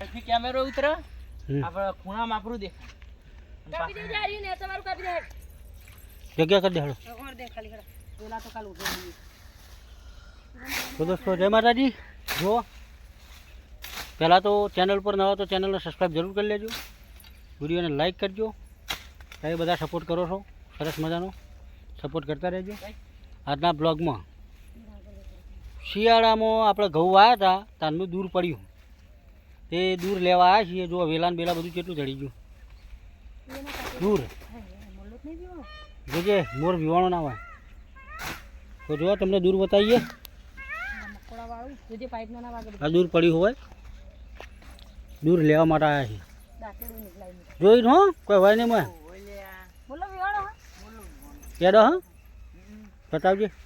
અહીંથી કેમેરો ઉતરે. આપણે ખૂણામાં આપણું દેખાય. કાપી દેજે આ ને તમારું કાપી દે જગ્યા કરી દે હાલો ખબર દે ખાલી ખરા. પેલા તો કાલ ઊભો તો દોસ્તો જય માતાજી. જો. પહેલાં તો ચેનલ પર નવા તો ચેનલને સબસ્ક્રાઈબ જરૂર કરી લેજો. વિડીયોને લાઈક કરજો. તમે બધા સપોર્ટ કરો છો. સરસ મજાનો. સપોર્ટ કરતા રહેજો. આજના બ્લોગમાં શિયાળામાં આપણે ઘઉં આવ્યા હતા તારનું દૂર પડ્યું. તે દૂર લેવા આવ્યા છીએ જો વેલાન બેલા બધું કેટલું ચડી ગયું. દૂર. જોજે મોર વિવાણો ના હોય. તો જો તમને દૂર બતાવીએ. આ દૂર પડ્યું હોય. દૂર લેવા માટે આવ્યા છીએ. જોઈ હો કોઈ હોય નહીં મેં પીવાનો હા. કેડો હા? બતાવજે.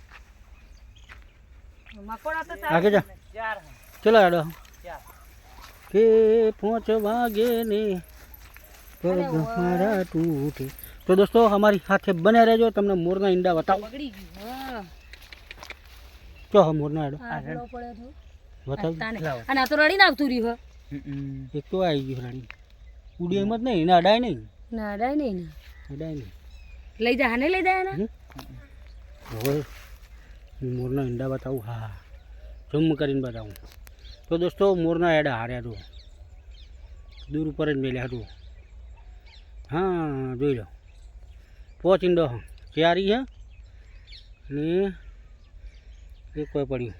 આગે જા ચલો એડો કે પાંચ વાગે ને પગ મારા તૂટે. તો દોસ્તો અમારી સાથે બને રહેજો. તમને મોરના ઈંડા બતાવો. હા. ચો હા મોરના એડો આ ગળો પડ્યો તો બતાવ અને આ તો રડી આવતું રહ્યું એક તો આવી ગયું રાણી. ઉડી એમ જ નહીં. એને અડાય નહીં. ના અડાય નહીં ને. અડાય નહીં. લઈ જા હાને લઈ જાય ને હવે મોરના ઈંડા બતાવું? હા ઝૂમ કરીને બતાવું. તો દોસ્તો મોરના એડા હાર્યા તો. દૂર ઉપર જ મેલ્યા હતું હા જોઈ લો. પોચ ઈંડો હા. ચારી હે? ને એક કોઈ પડ્યું.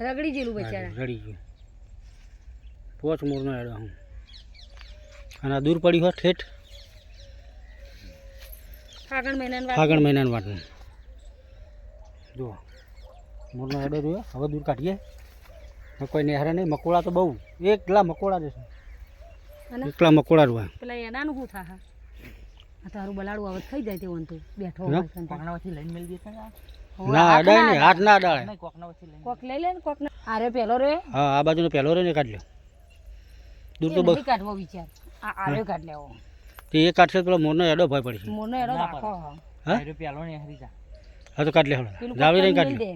રગડી જેલું બચારા. રડી ગયું પોચ મોરનો એડો હું. અને દૂર પડ્યું હોય ઠેઠ. ફાગણ મહિનાનું ફાગણ મહિનાનું વાટનું જુઓ મોરનો એડો જોયો. હવે દૂર કાઢીએ. કોઈ નેહરા નહીં મકોડા તો બહુ. એકલા મકોડા છે એકલા મકોડા રૂવા પેલા એનાનું શું થા આ તારું બલાડું આવત થઈ જાય તેવું તો બેઠો વચ્ચે લઈને મેળ દેતા ના અડાય ના નહીં હાથ ના લઈને. કોક લઈ લે ને કોક આ રે પેલો રે. હા આ બાજુનો પહેલો રે ને કાઢ લ્યો. દૂર તો નથી કાઢવો વિચાર. આ આરે કાઢ લેવો. તે એ કાઢશે તો પેલો મોરનો એડો ભય પડશે. મોરનો એડો ના રાખો. હા? પેલો ને હરી જા. હા તો કાઢ લે હળો જાવી કરીને કાઢ લે. દે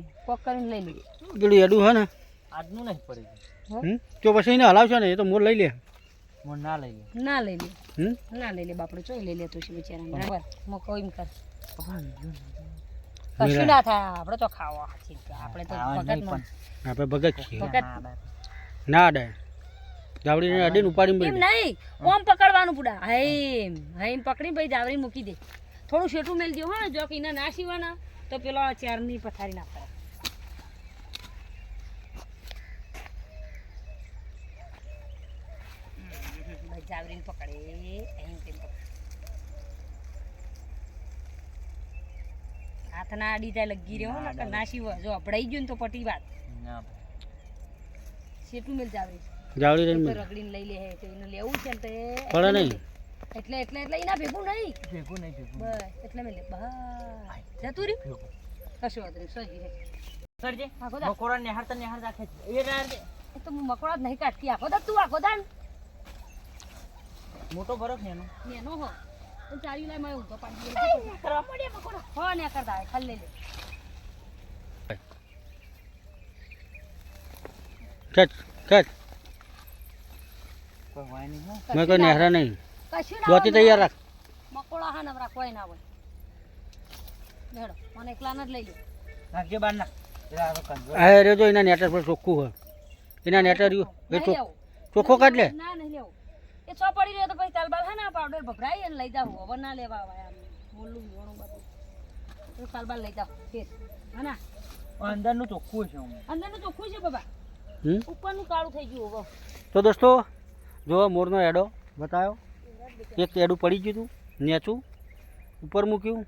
લઈ લે. પેલું એડું હે ને? આજનું નહીં પડે. હમ? તો પછી એને હલાવશો ને એ તો મોર લઈ લે. મોર ના લઈ લે. ના લઈ લે. હમ? ના લઈ લે બાપડે ચોઈ લઈ લેતો છે બિચારા બરાબર? મોકો એમ કર. કશું ના થાય આપણે તો ખાવા આપણે તો ભગત નહીં આપણે ભગત છીએ. ના અડાય જાવડીને અડીને ઉપાડી એમ નહીં ઓમ પકડવાનું પૂડા. હૈમ હૈમ પકડી ભાઈ જાવડી મૂકી દે. થોડું શેઠું મેલ દો હા જો કે એના ના સીવાના. તો પેલો ચારની પથારી ના જાવરીને પકડે અહીં તેમ પકડે. હાથ ના અડી જાય લગી રહ્યો ને ના સીવા જો અપડાઈ ગયું ને તો પટી વાત. ના મેલ જાવરી. જાવરી. રગડીને લઈ લે હે તો એને લેવું છે ને તો એ પડે નહીં. એટલે એટલે એટલે એના ભેગું નહીં. ભેગું નહીં ભેગું બસ એટલે મેં લે બસ જતું રહ્યું? કશું વાત નહીં સહી રહે સરજે હા, મકોડા નિહાળતા નિહાળ રાખે છે. એ એ તો હું મકોડા નહીં કાઢતી. આખો દા તું આખો દાન. મોટો ફરક નેનો નેનો હો. પણ ચાલ્યું લાય મારે ઊંધો પાડી દે કરવા મળે મકોડા. હો ને કરતા ખાલી લે. ખેંચ ખેંચ કોઈ વાય નહીં મેં કોઈ નેહરા નહીં. કશું ના દોતી તૈયાર રાખ. મકોડા હા નવરા કોઈ ના હોય. લેડો મને એકલાના જ લઈ લે નાખજે બાર નાખ. એ આ કંદો આ રે જો એના નેટર પર ચોખ્ખું હોય. એના નેટર એ ચોખ્ખો કાઢ લે. ના નહીં લેવું. એ છ પડી રહ્યો તો પછી તાલબાલ હા ના પાવડર ભભરાઈ અને લઈ જાવ હવે ના લેવા આવે આમ. મોલું મોણું બધું. તાલબાલ લઈ જાવ ફેર. હા ના. અંદરનું ચોખ્ખું છે અંદરનું ચોખ્ખું છે બાબા. હમ? ઉપરનું કાળું થઈ ગયું હવે. તો દોસ્તો જો મોરનો એડો બતાવ્યો એક એડું પડી ગયું હતું નેચું ઉપર મૂક્યું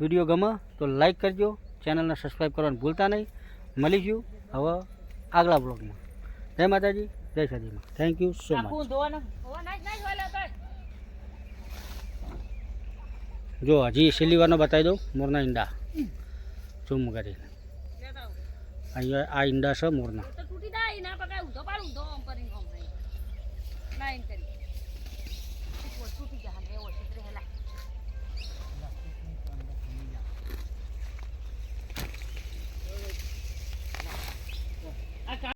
વીડિયો ગમે તો લાઈક કરજો ચેનલને સબસ્ક્રાઈબ કરવાનું ભૂલતા નહીં. મળીશું હવે આગલા બ્લોગમાં જય માતાજી જય સદીમાં થેન્ક યુ સો મચ જો હજી છેલ્લી વારનો બતાવી દઉં મોરના ઈંડા. ચૂમ કરીને અહીંયા આ ઈંડા છે મોરના. તૂટી જાય ના પકાય ઊંધો પાડ ઊંધો આમ કરીને આમ નહીં. કરી.